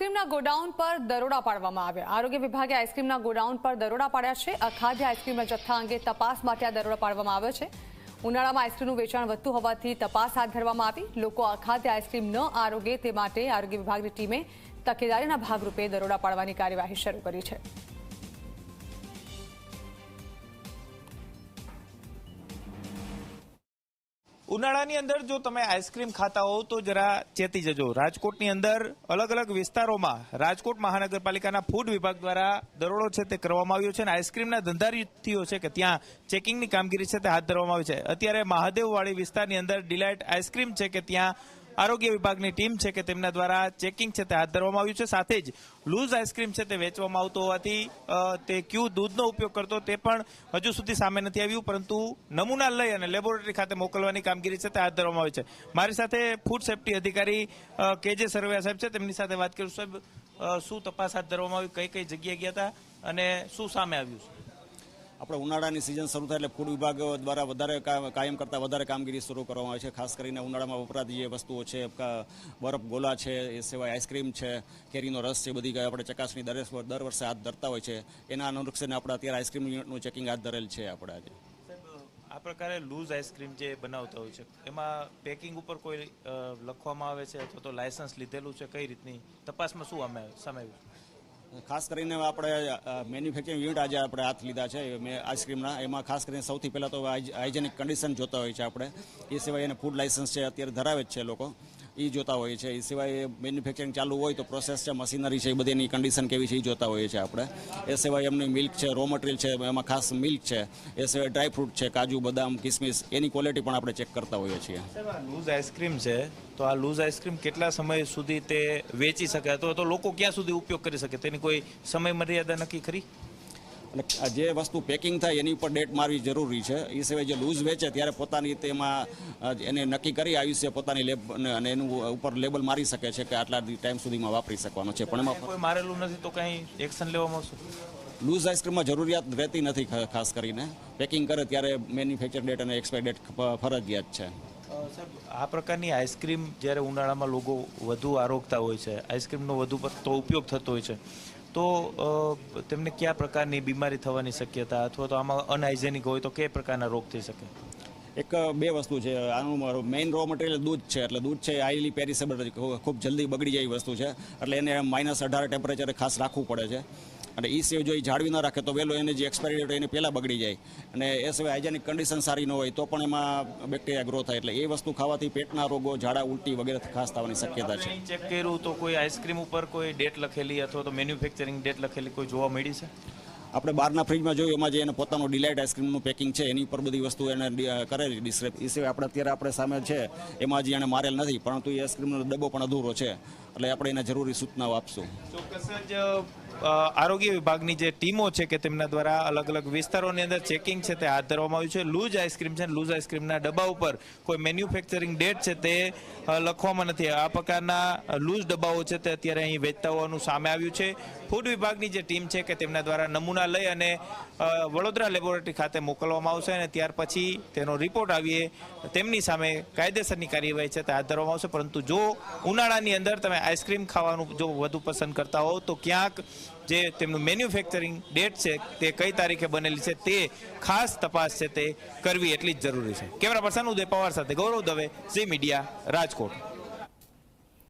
આઈસ્ક્રીમના godown પર દરોડા પાડવામાં આવ્યા. આરોગ્ય વિભાગે આઈસ્ક્રીમના ગોડાઉન પર દરોડા પાડ્યા છે. અખાદ્ય આઈસ્ક્રીમના જથ્થા અંગે તપાસ માટે આ દરોડા પાડવામાં આવ્યો છે. ઉનાળામાં આઈસ્ક્રીમનું વેચાણ વધતું હોવાથી તપાસ હાથ ધરવામાં આવી. લોકો અખાદ્ય આઈસ્ક્રીમ ન આરોગે તે માટે આરોગ્ય વિભાગની ટીમે તકેદારીના ભાગરૂપે દરોડા પાડવાની કાર્યવાહી શરૂ કરી છે. ઉનાળાની અંદર જો તમે આઈસ્ક્રીમ ખાતા હોવ તો જરા ચેતી જજો. રાજકોટની અંદર અલગ અલગ વિસ્તારોમાં રાજકોટ મહાનગરપાલિકાના ફૂડ વિભાગ દ્વારા દરોડો છે તે કરવામાં આવ્યો છે અને આઈસ્ક્રીમના ધંધારીઓ છે કે ત્યાં ચેકિંગની કામગીરી છે તે હાથ ધરવામાં આવી છે. અત્યારે મહાદેવવાડી વિસ્તારની અંદર ડિલાઇટ આઈસ્ક્રીમ છે કે ત્યાં આરોગ્ય વિભાગની ટીમ છે કે તેમના દ્વારા ચેકિંગ છે તે હાથ ધરવામાં આવ્યું છે. સાથે જ લૂઝ આઈસ્ક્રીમ છે તે વેચવામાં આવતો હોવાથી તે ક્યુ દૂધનો ઉપયોગ કરતો તે પણ હજુ સુધી સામે નથી આવ્યું, પરંતુ નમૂના લઈ અને લેબોરેટરી ખાતે મોકલવાની કામગીરી છે તે હાથ ધરવામાં આવી છે. મારી સાથે ફૂડ સેફ્ટી અધિકારી કે જે સરવૈયા સાહેબ છે તેમની સાથે વાત કરું સાહેબ શું તપાસ હાથ ધરવામાં આવી? કઈ કઈ જગ્યાએ ગયા હતા? અને શું સામે આવ્યું છે? આપણે ઉનાળાની સિઝન શરૂ થાય એટલે ફૂડ વિભાગ દ્વારા વધારે કાયમ કરતાં વધારે કામગીરી શરૂ કરવામાં આવે છે. ખાસ કરીને ઉનાળામાં વપરાતી જે વસ્તુઓ છે બરફ, ગોલા છે, એ સિવાય આઈસ્ક્રીમ છે, કેરીનો રસ છે બધી આપણે ચકાસણી દર દર વર્ષે હાથ ધરતા હોય છે. એના અનુલક્ષીને આપણે અત્યારે આઈસ્ક્રીમ યુનિટનું ચેકિંગ હાથ ધરેલ છે આપણે આજે આ પ્રકારે લૂઝ આઈસ્ક્રીમ જે બનાવતા હોય છે, એમાં પેકિંગ ઉપર કોઈ લખવામાં આવે છે અથવા તો લાયસન્સ લીધેલું છે? કઈ રીતની? તપાસમાં શું અમે સામે ખાસ કરીને આપણે મેન્યુફેક્ચરિંગ યુનિટ આજે આપણે હાથ લીધા છે મેં આઈસ્ક્રીમના. એમાં ખાસ કરીને સૌથી પહેલાં તો હાઇજેનિક કન્ડિશન જોતા હોય છે આપણે. એ સિવાય એને ફૂડ લાઇસન્સ છે અત્યારે ધરાવે જ છે લોકો. એ જોતા હોય છે એ સિવાય મેન્યુફેક્ચરિંગ ચાલુ હોય તો પ્રોસેસ છે મશીનરી છે એ બધી એની કન્ડિશન કેવી છે એ જોતા હોઈએ છીએ આપણે. એ સિવાય એમની મિલ્ક છે રો મટીરિયલ છે, એમાં ખાસ મિલ્ક છે, એ સિવાય ડ્રાયફ્રૂટ છે, કાજુ, બદામ, કિસમિસ, એની ક્વોલિટી પણ આપણે ચેક કરતા હોઈએ છીએ. લૂઝ આઈસ્ક્રીમ છે, તો આ લૂઝ આઈસ્ક્રીમ કેટલા સમય સુધી તે વેચી શકે? અથવા તો લોકો ક્યાં સુધી ઉપયોગ કરી શકે? તેની કોઈ સમય મર્યાદા નક્કી ખરી? એટલે જે વસ્તુ પેકિંગ થાય એની ઉપર ડેટ મારવી જરૂરી છે. એ સિવાય જે લૂઝ વેચે ત્યારે પોતાની તેમાં એને નક્કી કરી આયુષ્ય પોતાની લેબ અને એનું ઉપર લેબલ મારી શકે છે કે આટલા ટાઈમ સુધીમાં વાપરી શકવાનો છે. પણ એમાં કોઈ મારેલું નથી તો કંઈ એક્શન લેવામાં શું લૂઝ આઈસ્ક્રીમમાં જરૂરિયાત રહેતી નથી ખાસ કરીને. પેકિંગ કરે ત્યારે મેન્યુફેક્ચર ડેટ અને એક્સપાયર ડેટ ફરજિયાત છે. આ પ્રકારની આઈસ્ક્રીમ જ્યારે ઉનાળામાં લોકો વધુ આરોગતા હોય છે આઈસ્ક્રીમનો વધુ પડતો ઉપયોગ થતો હોય છે. તો તેમને કયા પ્રકારની બીમારી થવાની શક્યતા અથવા તો આમાં અનહાઇજેનિક હોય તો કયા પ્રકારના રોગ થઈ શકે? એક બે વસ્તુ છે. આનું મેઇન રો મટીરિયલ દૂધ છે. એટલે દૂધ છે હાઈલી પેરિસેબલ ખૂબ જલ્દી બગડી જાય વસ્તુ છે. એટલે એને માઇનસ અઢાર ટેમ્પરેચરે ખાસ રાખવું પડે છે. અને એ સિવાય જો એ જાળવી ન રાખે તો વહેલો એને જે એક્સપાયરી ડેટ એને પહેલાં બગડી જાય. અને એ સિવાય હાઇજેનિક કન્ડિશન સારી ન હોય તો પણ એમાં બેક્ટેરિયા ગ્રો થાય એટલે એ વસ્તુ ખાવાથી પેટના રોગો ઝાડા ઉલટી વગેરે ખાસ થવાની શક્યતા છે. ચેક કર્યું તો કોઈ આઈસ્ક્રીમ ઉપર કોઈ ડેટ લખેલી અથવા તો મેન્યુફેક્ચરિંગ ડેટ લખેલી કોઈ જોવા મળી છે? આપણે બહારના ફ્રીજમાં જોયું એમાં જે એને પોતાનું ડિલાઇટ આઈસ્ક્રીમનું પેકિંગ છે એની ઉપર બધી વસ્તુ એને કરેલી ડિસ્ક્રેપ એ સિવાય આપણે અત્યારે આપણે સામે છે એમાં હજી એને મારેલ નથી પરંતુ એ આઈસ્ક્રીમનો ડબ્બો પણ અધૂરો છે. એટલે આપણે એના જરૂરી સૂચનાઓ આપશું. ચોક્કસ જ આરોગ્ય વિભાગની જે ટીમો છે કે તેમના દ્વારા અલગ અલગ વિસ્તારોની અંદર ચેકિંગ છે તે હાથ ધરવામાં આવ્યું છે. લૂઝ આઈસ્ક્રીમ છે લૂઝ આઈસ્ક્રીમના ડબ્બા ઉપર કોઈ મેન્યુફેક્ચરિંગ ડેટ છે તે લખવામાં નથી આ પ્રકારના લૂઝ ડબ્બાઓ છે તે અત્યારે અહીં વેચતા હોવાનું સામે આવ્યું છે. ફૂડ વિભાગની જે ટીમ છે કે તેમના દ્વારા નમૂના લઈ અને વડોદરા લેબોરેટરી ખાતે મોકલવામાં આવશે અને ત્યાર પછી તેનો રિપોર્ટ આવીએ. તેમની સામે કાયદેસરની કાર્યવાહી છે તે હાથ ધરવામાં આવશે. પરંતુ જો ઉનાળાની અંદર તમે આઈસ્ક્રીમ ખાવાનું જો વધુ પસંદ કરતા હોવ, તો ક્યાંક જે તેમનું મેન્યુફેક્ચરિંગ ડેટ છે, તે કઈ તારીખે બનેલી છે, તે ખાસ તપાસ છે તે કરવી એટલી જ જરૂરી છે. કેમેરા પર્સન ઉદય પવાર સાથે ગૌરવ દવે ઝી મીડિયા રાજકોટ.